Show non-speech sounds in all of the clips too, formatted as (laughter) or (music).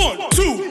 One, two,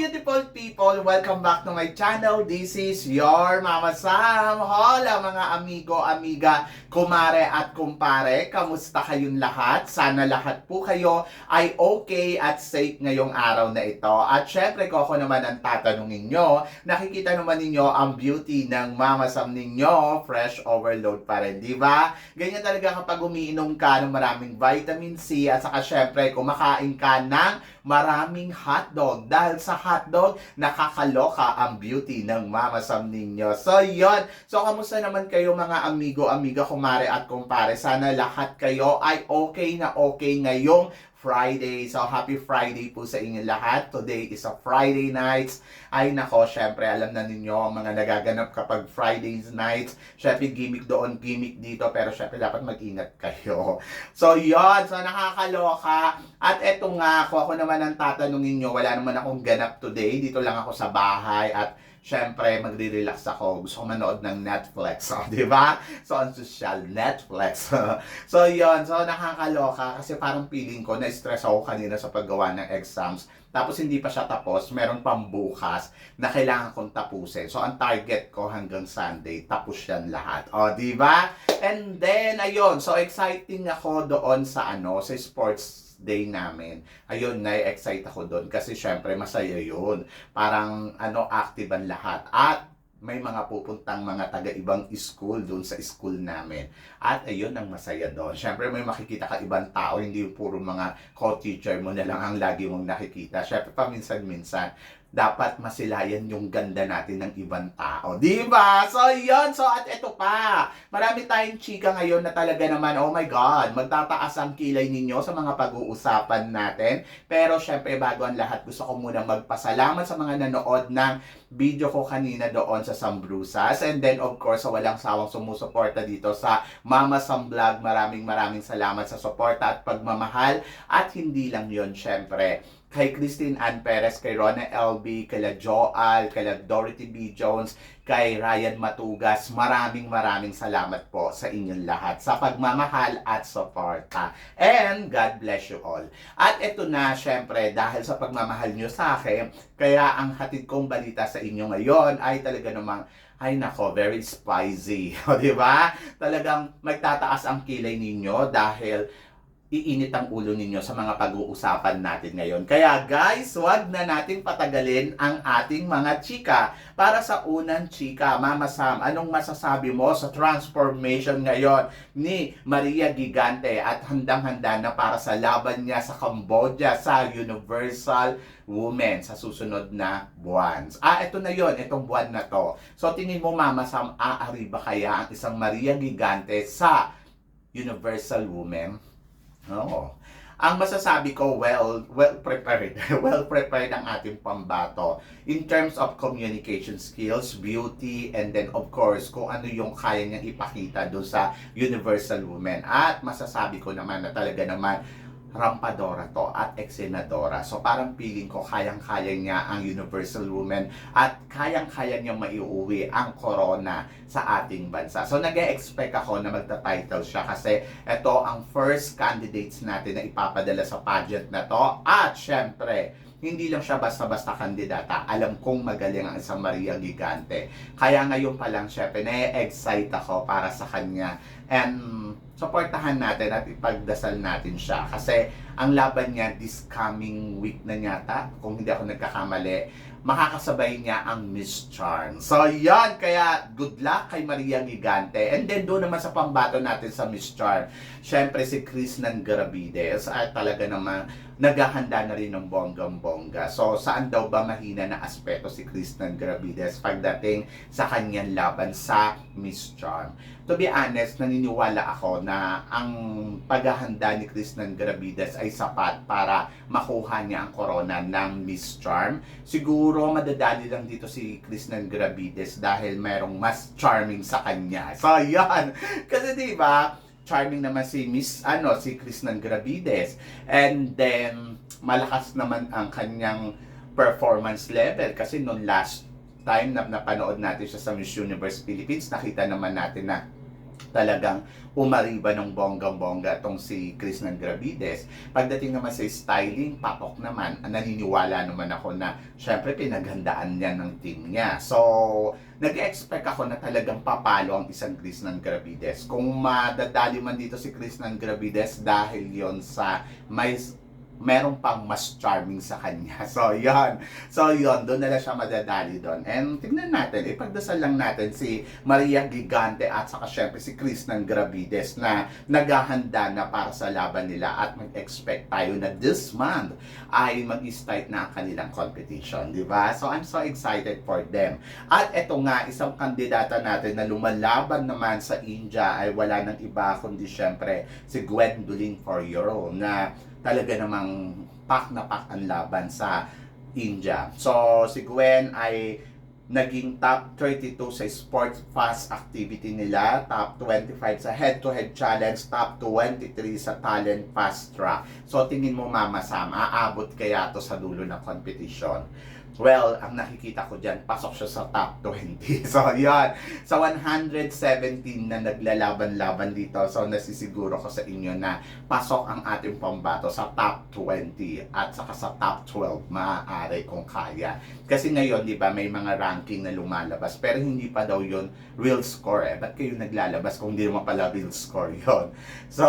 beautiful people! Welcome back to my channel. This is your Mama Sam. Hola mga amigo, amiga, kumare at kumpare. Kamusta kayong lahat? Sana lahat po kayo ay okay at safe ngayong araw na ito. At syempre ko naman ang tatanungin nyo. Nakikita naman ninyo ang beauty ng Mama Sam ninyo. Fresh overload pa rin, di ba? Ganyan talaga kapag umiinom ka ng maraming vitamin C at saka syempre kumakain ka ng maraming hotdog. Dahil sa hotdog, nakakaloka ang beauty ng Mama Sam ninyo. So, yon So, kamusta naman kayo mga amigo, amiga, kumare at kumpare? Sana lahat kayo ay okay na okay ngayong Friday. So, happy Friday po sa inyo lahat. Today is a Friday nights. Ay nako, syempre, alam na ninyo ang mga nagaganap kapag Fridays nights. Syempre, gimmick doon, gimmick dito. Pero syempre, dapat mag-ingat kayo. (laughs) So, yon So, nakakaloka. At eto nga, kung ako naman ang tatanungin nyo, wala naman akong ganap today. Dito lang ako sa bahay at syempre, magre-relax ako. Gusto ko manood ng Netflix. So, (laughs) di ba? So, ang social, Netflix. (laughs) so, yon So, nakakaloka kasi parang feeling ko, na-stress ako kanina sa paggawa ng exams. Tapos, hindi pa siya tapos. Meron pang bukas na kailangan kong tapusin. So, ang target ko hanggang Sunday, tapos yan lahat. O, di ba? And then, ayun. So, exciting ako doon sa ano, sa sports day namin. Ayun, na-excite ako doon kasi syempre masaya yun. Parang ano, active ang lahat. At may mga pupuntang mga taga-ibang school doon sa school namin. At ayun ang masaya doon. Syempre may makikita ka ibang tao, hindi yung puro mga co-teacher mo na lang ang lagi mong nakikita. Syempre paminsan-minsan, dapat masilayan yung ganda natin ng ibang tao. Di ba? So, yun. So, at ito pa. Marami tayong chika ngayon na talaga naman, oh my God, magtataas ang kilay ninyo sa mga pag-uusapan natin. Pero, syempre, bago ang lahat, gusto ko muna magpasalamat sa mga nanood ng video ko kanina doon sa Sambrusas. And then, of course, sa walang sawang sumusuporta dito sa Mama Sam Vlog. Maraming maraming salamat sa suporta at pagmamahal. At hindi lang yon syempre kay Christine Ann Perez, kay Rona LB, kay Joal, kay Dorothy B. Jones, kay Ryan Matugas. Maraming maraming salamat po sa inyong lahat sa pagmamahal at suporta. And God bless you all. At ito na, syempre, dahil sa pagmamahal nyo sa akin, kaya ang hatid kong balita sa inyo ngayon ay talaga namang ay nako, very spicy. (laughs) O, di ba? Talagang magtataas ang kilay ninyo dahil iinit ang ulo ninyo sa mga pag-uusapan natin ngayon. Kaya guys, wag na nating patagalin ang ating mga chika. Para sa unang chika, Mama Sam, anong masasabi mo sa transformation ngayon ni Maria Gigante at handang-handa na para sa laban niya sa Cambodia sa Universal Women sa susunod na buwan. Ah, ito na yon itong buwan na to. So tingin mo Mama Sam, aari ba kaya ang isang Maria Gigante sa Universal Women? Oo. Ang masasabi ko, well, well prepared. (laughs) well prepared ang ating pambato in terms of communication skills, beauty, and then of course, kung ano yung kaya niyang ipakita doon sa Universal Women. At masasabi ko naman na talaga naman rampadora to at eksenadora. So parang feeling ko kayang-kaya niya ang Universal Woman at kayang-kaya niya maiuwi ang corona sa ating bansa. So nag expect ako na magta-title siya kasi ito ang first candidates natin na ipapadala sa pageant na to. At syempre, hindi lang siya basta-basta kandidata. Alam kong magaling ang isang Maria Gigante. Kaya ngayon pa lang, syempre, na-excite ako para sa kanya. And supportahan natin at ipagdasal natin siya. Kasi ang laban niya this coming week na yata, kung hindi ako nagkakamali, makakasabay niya ang Miss Charm. So, yan. Kaya, good luck kay Maria Gigante. And then, doon naman sa pambato natin sa Miss Charm, syempre si Chris ng Garabides at talaga naman naghahanda na rin ng bonggang-bongga. So, saan daw ba mahina na aspeto si Chris ng Garabides pagdating sa kanyang laban sa Miss Charm? To be honest, naniniwala ako na ang paghahanda ni Chris ng Garabides ay sapat para makuha niya ang corona ng Miss Charm. Siguro madadali lang dito si Chris ng Garabides dahil merong mas charming sa kanya. (laughs) So, yan. Kasi di ba charming naman si Miss, ano, si Chris Gravides. And then, malakas naman ang kanyang performance level kasi noong last time na napanood natin siya sa Miss Universe Philippines, nakita naman natin na talagang umariba ng bonggang-bongga itong si Chris Gravides. Pagdating naman sa styling, patok naman. Naniniwala naman ako na syempre pinaghandaan niya ng team niya. So, nag-expect ako na talagang papalo ang isang Chris Gravides. Kung madadali man dito si Chris Gravides dahil yon sa may meron pang mas charming sa kanya. (laughs) So, yon So, yon doon na lang siya madadali doon. And tignan natin, ipagdasal lang natin si Maria Gigante at saka syempre si Chris ng Gravides na naghahanda na para sa laban nila at mag-expect tayo na this month ay mag-start na ang kanilang competition, di ba? So, I'm so excited for them. At eto nga, isang kandidata natin na lumalaban naman sa India ay wala nang iba kundi syempre si Gwendolyn Foriero na talaga namang pak na pak ang laban sa India. So, si Gwen ay naging top 32 sa sports fast activity nila, top 25 sa head-to-head challenge, top 23 sa talent fast track. So, tingin mo Mama Sam, aabot kaya to sa dulo ng competition? Well, ang nakikita ko dyan, pasok siya sa top 20. (laughs) So, yan. Sa 117 na naglalaban-laban dito, so nasisiguro ko sa inyo na pasok ang ating pambato sa top 20 at saka sa top 12 maaari kung kaya. Kasi ngayon, di ba, may mga ranking na lumalabas pero hindi pa daw yon real score eh. Ba't kayo naglalabas kung hindi naman pala real score yon So,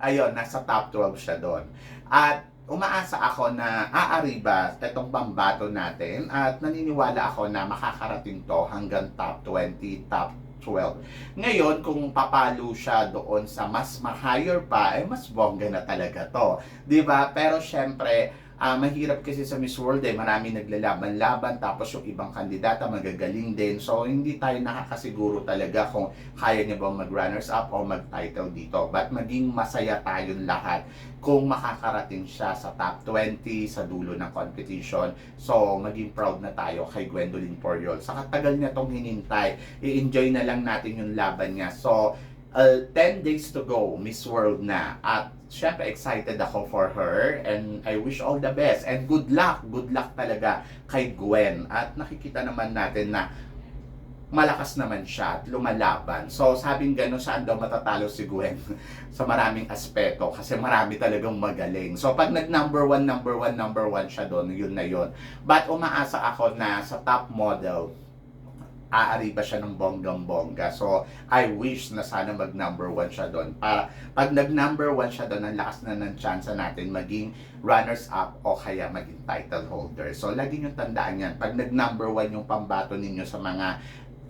ayun, nasa top 12 siya doon. At umaasa ako na aariba itong pambato natin at naniniwala ako na makakarating to hanggang top 20, top 12. Ngayon, kung papalo siya doon sa mas ma-higher pa, eh mas bongga na talaga to. ba? Pero syempre, ah, mahirap kasi sa Miss World eh, marami naglalaban-laban tapos yung ibang kandidata magagaling din. So hindi tayo nakakasiguro talaga kung kaya niya bang mag-runners up o mag-title dito. But maging masaya tayong lahat kung makakarating siya sa top 20 sa dulo ng competition. So maging proud na tayo kay Gwendolyn Poriol. Sa katagal niya tong hinintay, i-enjoy na lang natin yung laban niya. So uh, 10 days to go, Miss World na. At syempre excited ako for her and I wish all the best and good luck, good luck talaga kay Gwen. At nakikita naman natin na malakas naman siya at lumalaban. So, sabing gano'n, saan daw matatalo si Gwen? (laughs) sa maraming aspeto kasi marami talagang magaling. So, pag nag number one, number one, number one siya doon, yun na yun. But umaasa ako na sa top model, aari ba siya ng bonggang-bongga. So, I wish na sana mag number one siya doon. Para pag nag number one siya doon, ang lakas na ng chance natin maging runners up o kaya maging title holder. So, lagi nyo tandaan yan. Pag nag number one yung pambato ninyo sa mga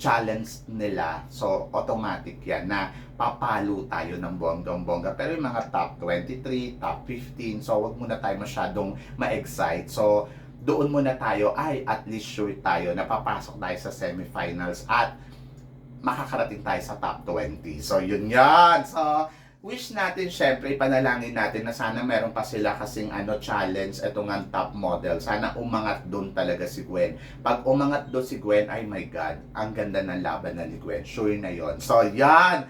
challenge nila, so automatic yan na papalo tayo ng bonggang-bongga. Pero yung mga top 23, top 15, so wag muna tayo masyadong ma-excite. So, doon muna tayo, ay, at least sure tayo na papasok tayo sa semifinals at makakarating tayo sa top 20. So, yun yan. So, wish natin, syempre, ipanalangin natin na sana meron pa sila kasing ano, challenge, itong ang top model. Sana umangat doon talaga si Gwen. Pag umangat doon si Gwen, ay my God, ang ganda ng laban na ni Gwen. Sure na yon So, yan.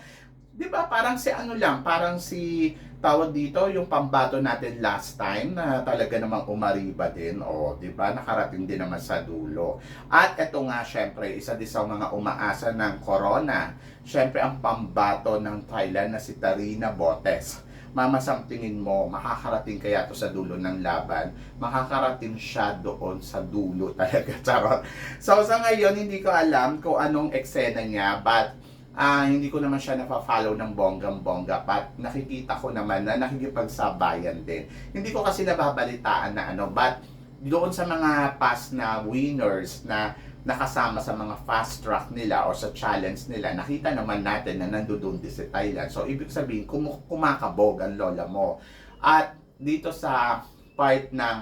Di ba parang si ano lang, parang si tawag dito yung pambato natin last time na talaga namang umariba din o di ba nakarating din naman sa dulo. At ito nga syempre isa din sa mga umaasa ng corona. Syempre ang pambato ng Thailand na si Tarina Botes. Mama, Sam, tingin mo, makakarating kaya to sa dulo ng laban? Makakarating siya doon sa dulo (laughs) talaga, charot. So, sa ngayon, hindi ko alam kung anong eksena niya, but ah hindi ko naman siya nafa-follow ng bonggang-bongga but nakikita ko naman na nakikipagsabayan din. Hindi ko kasi nababalitaan na ano but doon sa mga past na winners na nakasama sa mga fast track nila o sa challenge nila, nakita naman natin na nandoon din si Thailand. So, ibig sabihin, kum- kumakabog ang lola mo. At dito sa part ng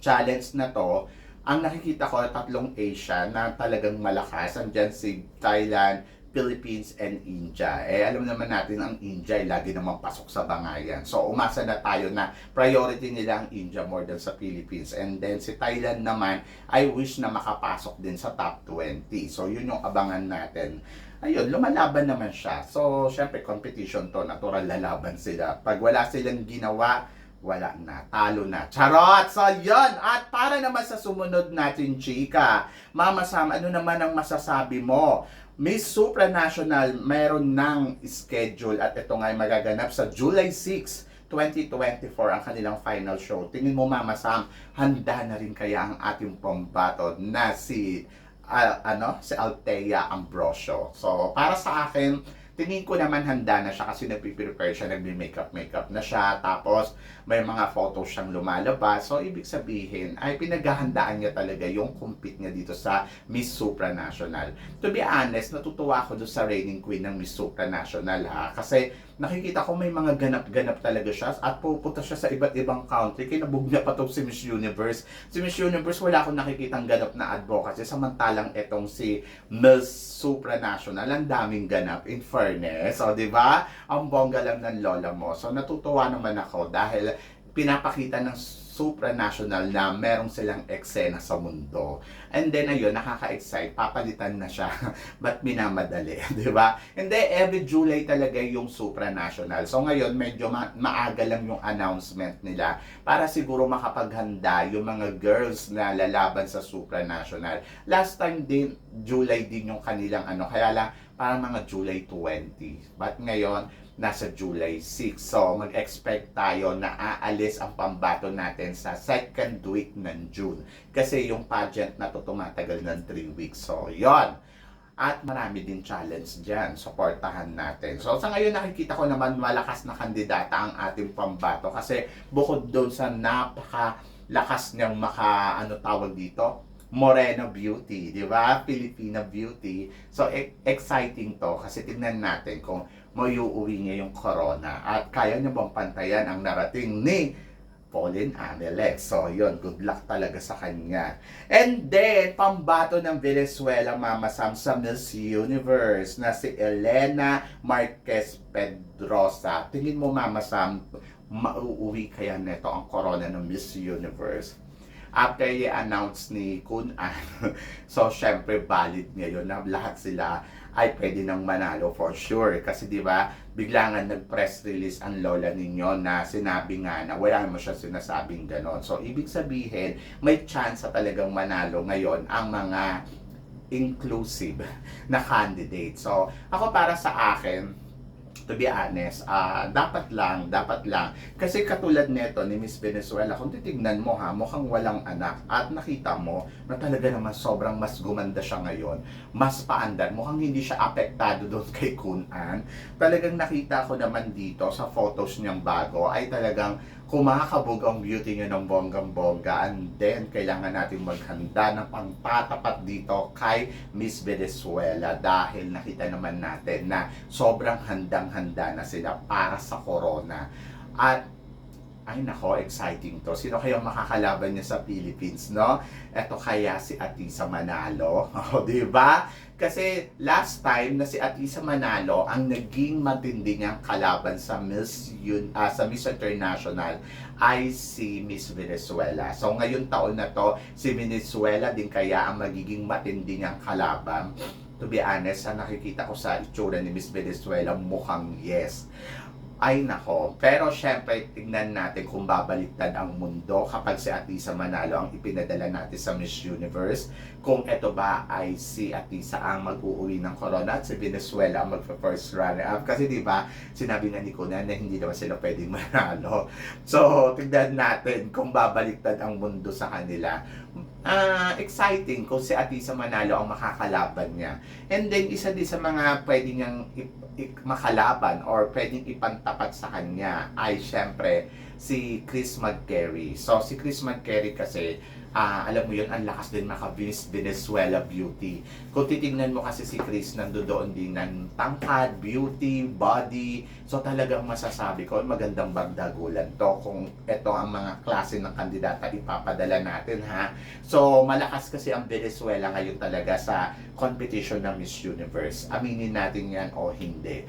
challenge na to, ang nakikita ko tatlong Asia na talagang malakas. Andyan si Thailand, Philippines, and India. Eh, alam naman natin ang India ay lagi namang pasok sa bangayan. So, umasa na tayo na priority nila ang India more than sa Philippines. And then, si Thailand naman, I wish na makapasok din sa top 20. So, yun yung abangan natin. Ayun, lumalaban naman siya. So, syempre, competition to. Natural lalaban sila. Pag wala silang ginawa, wala na, talo na. Charot! So, yun! At para naman sa sumunod natin, chika, Mama Sam, ano naman ang masasabi mo? Miss Supranational mayroon ng schedule at ito nga ay magaganap sa July 6, 2024 ang kanilang final show. Tingin mo Mama Sam, handa na rin kaya ang ating pambato na si ah, ano, si Althea Ambrosio. So, para sa akin, tingin ko naman handa na siya kasi nagpiprepare siya, nagme-makeup makeup na siya, tapos may mga photos siyang lumalabas. So, ibig sabihin, ay pinaghahandaan niya talaga yung compete niya dito sa Miss Supranational. To be honest, natutuwa ako doon sa reigning queen ng Miss Supranational ha. Kasi nakikita ko may mga ganap-ganap talaga siya at pupunta siya sa iba't ibang country. Kinabog niya pa to si Miss Universe. Si Miss Universe, wala akong nakikitang ganap na advocacy. Samantalang etong si Miss Supranational, ang daming ganap in fairness. So, di ba? Ang bongga lang ng lola mo. So, natutuwa naman ako dahil pinapakita ng supranational na merong silang eksena sa mundo. And then ayun, nakaka-excite, papalitan na siya. (laughs) Ba't minamadali, (laughs) di ba? Hindi, every July talaga yung supranational. So ngayon, medyo ma- maaga lang yung announcement nila para siguro makapaghanda yung mga girls na lalaban sa supranational. Last time din, July din yung kanilang ano, kaya lang parang mga July 20. But ngayon, nasa July 6. So, mag-expect tayo na aalis ang pambato natin sa second week ng June. Kasi yung pageant na to tumatagal ng 3 weeks. So, yon At marami din challenge dyan. Supportahan natin. So, sa ngayon nakikita ko naman malakas na kandidata ang ating pambato. Kasi bukod doon sa napaka lakas niyang maka, ano tawag dito, Moreno Beauty, di ba? Filipina Beauty. So, e- exciting to kasi tignan natin kung mayuuwi niya yung corona at kaya niya bang pantayan ang narating ni Pauline Amelet. So, yun, good luck talaga sa kanya. And then, pambato ng Venezuela, Mama Sam, sa Miss Universe na si Elena Marquez Pedrosa. Tingin mo, Mama Sam, mauuwi kaya neto ang corona ng Miss Universe? after i-announce ni Kun An, (laughs) so syempre valid ngayon na lahat sila ay pwede nang manalo for sure. Kasi di ba bigla nga nag-press release ang lola ninyo na sinabi nga na wala mo siya sinasabing ganon. So ibig sabihin, may chance sa talagang manalo ngayon ang mga inclusive (laughs) na candidate. So ako para sa akin, to be honest, ah dapat lang, dapat lang. Kasi katulad nito ni Miss Venezuela, kung titignan mo ha, mukhang walang anak at nakita mo na talaga naman sobrang mas gumanda siya ngayon, mas paandar, mukhang hindi siya apektado (laughs) doon kay Kunan. Talagang nakita ko naman dito sa photos niyang bago ay talagang kumakabog ang beauty niya ng bonggang-bongga and then kailangan natin maghanda ng pangtatapat dito kay Miss Venezuela dahil nakita naman natin na sobrang handang-handa na sila para sa corona. At ay nako, exciting to. Sino kayang makakalaban niya sa Philippines, no? Ito kaya si Atisa Manalo. (laughs) O, di ba? Kasi last time na si Atisa Manalo ang naging matindi niyang kalaban sa Miss Yun, ah, sa Miss International ay si Miss Venezuela. So ngayon taon na to, si Venezuela din kaya ang magiging matindi niyang kalaban. To be honest, sa nakikita ko sa itsura ni Miss Venezuela, mukhang yes. Ay nako, pero syempre tignan natin kung babaliktad ang mundo kapag si Atisa Manalo ang ipinadala natin sa Miss Universe. Kung ito ba ay si Atisa ang mag-uuwi ng corona at si Venezuela ang magpa-first runner-up. Kasi di ba sinabi nga ni Kunan na hindi naman sila pwedeng (laughs) manalo. So tignan natin kung babaliktad ang mundo sa kanila. Ah, exciting kung si Atisa Manalo ang makakalaban niya. And then isa din sa mga pwede niyang makalaban or pwedeng ipantapat sa kanya ay syempre si Chris McCary. So si Chris McCary kasi ah, alam mo yun, ang lakas din maka Venezuela beauty. Kung titingnan mo kasi si Chris, nandoon din ng tangkad, beauty, body. So talagang masasabi ko, magandang bagdagulan to kung ito ang mga klase ng kandidata ipapadala natin ha. So malakas kasi ang Venezuela ngayon talaga sa competition ng Miss Universe. Aminin natin yan o hindi.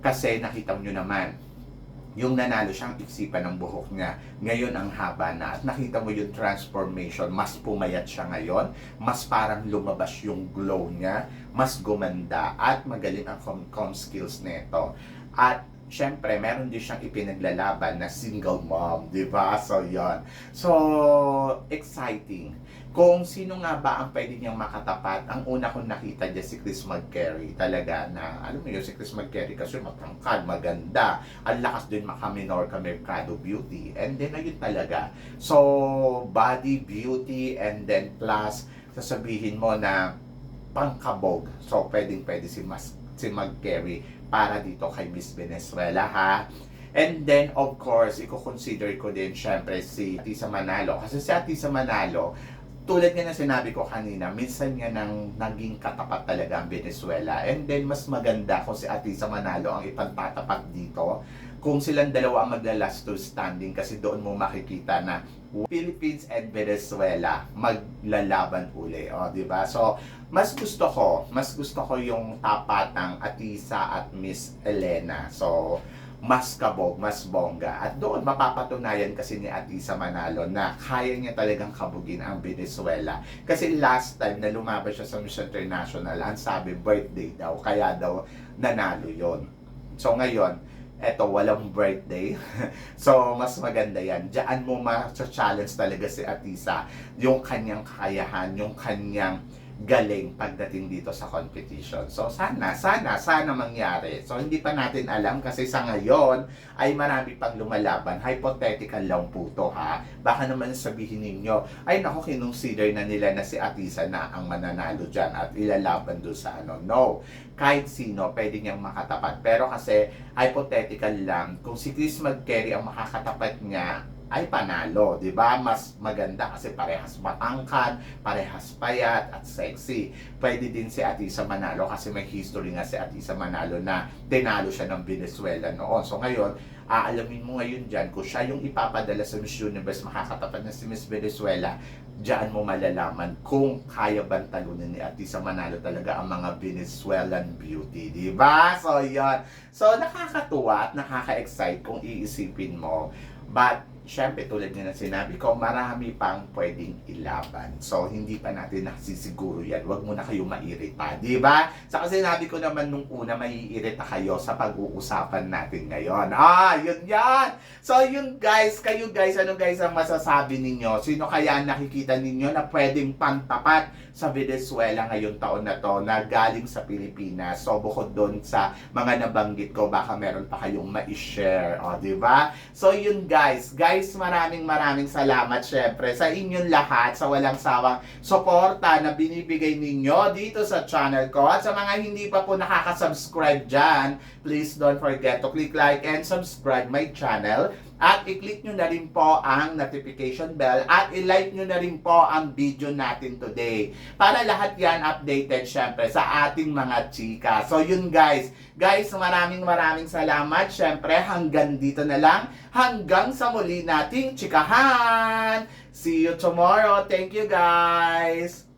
Kasi nakita nyo naman, yung nanalo siyang iksipan ng buhok niya. Ngayon ang haba na at nakita mo yung transformation. Mas pumayat siya ngayon. Mas parang lumabas yung glow niya. Mas gumanda at magaling ang com, com skills nito. At syempre, meron din siyang ipinaglalaban na single mom, di ba? So, yon So, exciting. Kung sino nga ba ang pwede niyang makatapat, ang una kong nakita dyan si Chris McCary. Talaga na, alam mo yun, si Chris McCary kasi matangkad, maganda. Ang lakas din makaminor ka Mercado Beauty. And then, ayun talaga. So, body, beauty, and then plus, sasabihin mo na pangkabog. So, pwedeng pwede si, Mas, si McCary para dito kay Miss Venezuela, ha? And then, of course, i-consider ko din syempre si Atisa Manalo. Kasi si Atisa Manalo, tulad nga na sinabi ko kanina, minsan nga nang naging katapat talaga ang Venezuela. And then, mas maganda kung si Atisa Manalo ang ipagtatapat dito. Kung silang dalawa ang magla-last to standing kasi doon mo makikita na Philippines and Venezuela maglalaban uli. O, di ba? So, mas gusto ko, mas gusto ko yung tapatang Atisa at Miss Elena. So, mas kabog, mas bongga. At doon mapapatunayan kasi ni Atisa Manalo na kaya niya talagang kabugin ang Venezuela. Kasi last time na lumaban siya sa Miss International, ang sabi birthday daw, kaya daw nanalo yon. So ngayon, eto walang birthday. (laughs) so mas maganda yan. Diyan mo ma-challenge talaga si Atisa yung kanyang kakayahan, yung kanyang galing pagdating dito sa competition. So sana, sana, sana mangyari. So hindi pa natin alam kasi sa ngayon ay marami pang lumalaban. Hypothetical lang po to ha. Baka naman sabihin ninyo, ay naku, kinonsider na nila na si Atisa na ang mananalo dyan at ilalaban doon sa ano. No, kahit sino pwede niyang makatapat. Pero kasi hypothetical lang, kung si Chris McCary ang makakatapat niya, ay panalo, 'di ba? Mas maganda kasi parehas matangkad, parehas payat at sexy. Pwede din si Atisa Manalo kasi may history nga si Atisa Manalo na tinalo siya ng Venezuela noon. So ngayon, aalamin mo ngayon diyan kung siya yung ipapadala sa Miss Universe makakatapat na si Miss Venezuela, diyan mo malalaman kung kaya bang talunin ni Atisa Manalo talaga ang mga Venezuelan beauty, 'di ba? So 'yan. So nakakatuwa at nakaka-excite kung iisipin mo. But syempre tulad nga na sinabi ko, marami pang pwedeng ilaban. So, hindi pa natin nasisiguro yan. Huwag mo na kayo mairita, di ba? Saka sinabi ko naman nung una, maiirita kayo sa pag-uusapan natin ngayon. Ah, yun yan! So, yun guys, kayo guys, ano guys ang masasabi ninyo? Sino kaya nakikita ninyo na pwedeng pantapat sa Venezuela ngayong taon na to na galing sa Pilipinas? So, bukod doon sa mga nabanggit ko, baka meron pa kayong ma-share, o, di ba? So, yun guys, guys, maraming maraming salamat syempre sa inyong lahat sa walang sawang suporta na binibigay ninyo dito sa channel ko. At sa mga hindi pa po nakaka-subscribe dyan, please don't forget to click like and subscribe my channel. At i-click nyo na rin po ang notification bell at i-like nyo na rin po ang video natin today. Para lahat yan updated syempre sa ating mga chika. So yun guys, guys maraming maraming salamat. Syempre hanggang dito na lang. Hanggang sa muli nating chikahan. See you tomorrow. Thank you guys.